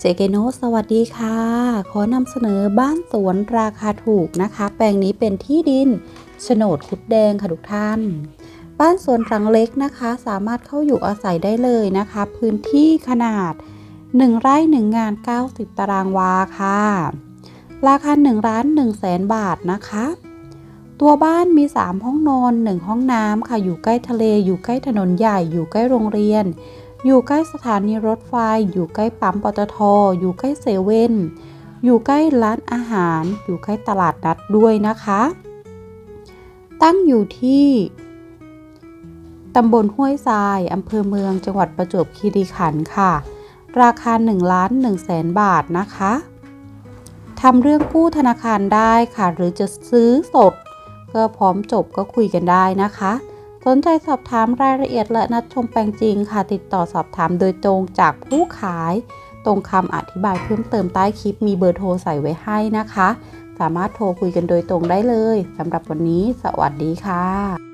เจเกโนสวัสดีค่ะ ขอนำเสนอบ้านสวนราคาถูกนะคะ แปลงนี้เป็นที่ดินโฉนดคุดแดงค่ะทุกท่าน บ้านสวนหลังเล็กนะคะ สามารถเข้าอยู่อาศัยได้เลยนะคะ พื้นที่ขนาด 1 ไร่ 1 งาน 90 ตารางวาค่ะ ราคา1ล้าน1แสนบาทนะคะ ตัวบ้านมี 3 ห้องนอน 1 ห้องน้ำค่ะ อยู่ใกล้ทะเล อยู่ใกล้ถนนใหญ่ อยู่ใกล้โรงเรียน อยู่ใกล้สถานีรถไฟ อยู่ใกล้ปั๊มปตท อยู่ใกล้เซเว่น อยู่ใกล้ร้านอาหาร อยู่ใกล้ตลาดนัดด้วยนะคะ ตั้งอยู่ที่ตำบลห้วยทรายอำเภอเมือง จังหวัดประจวบคีรีขันธ์ค่ะ ราคา1ล้าน1แสนบาทนะคะทำเรื่องกู้ธนาคารได้ค่ะ หรือจะซื้อสด ก็พร้อมจบก็คุยกันได้นะคะ สนใจสอบถามรายละเอียดและนัดชมแปลงจริงค่ะ ติดต่อสอบถามโดยตรงจากผู้ขาย ตรงคำอธิบายเพิ่มเติมใต้คลิปมีเบอร์โทรใส่ไว้ให้นะคะ สามารถโทรคุยกันโดยตรงได้เลยสำหรับวันนี้ สวัสดีค่ะ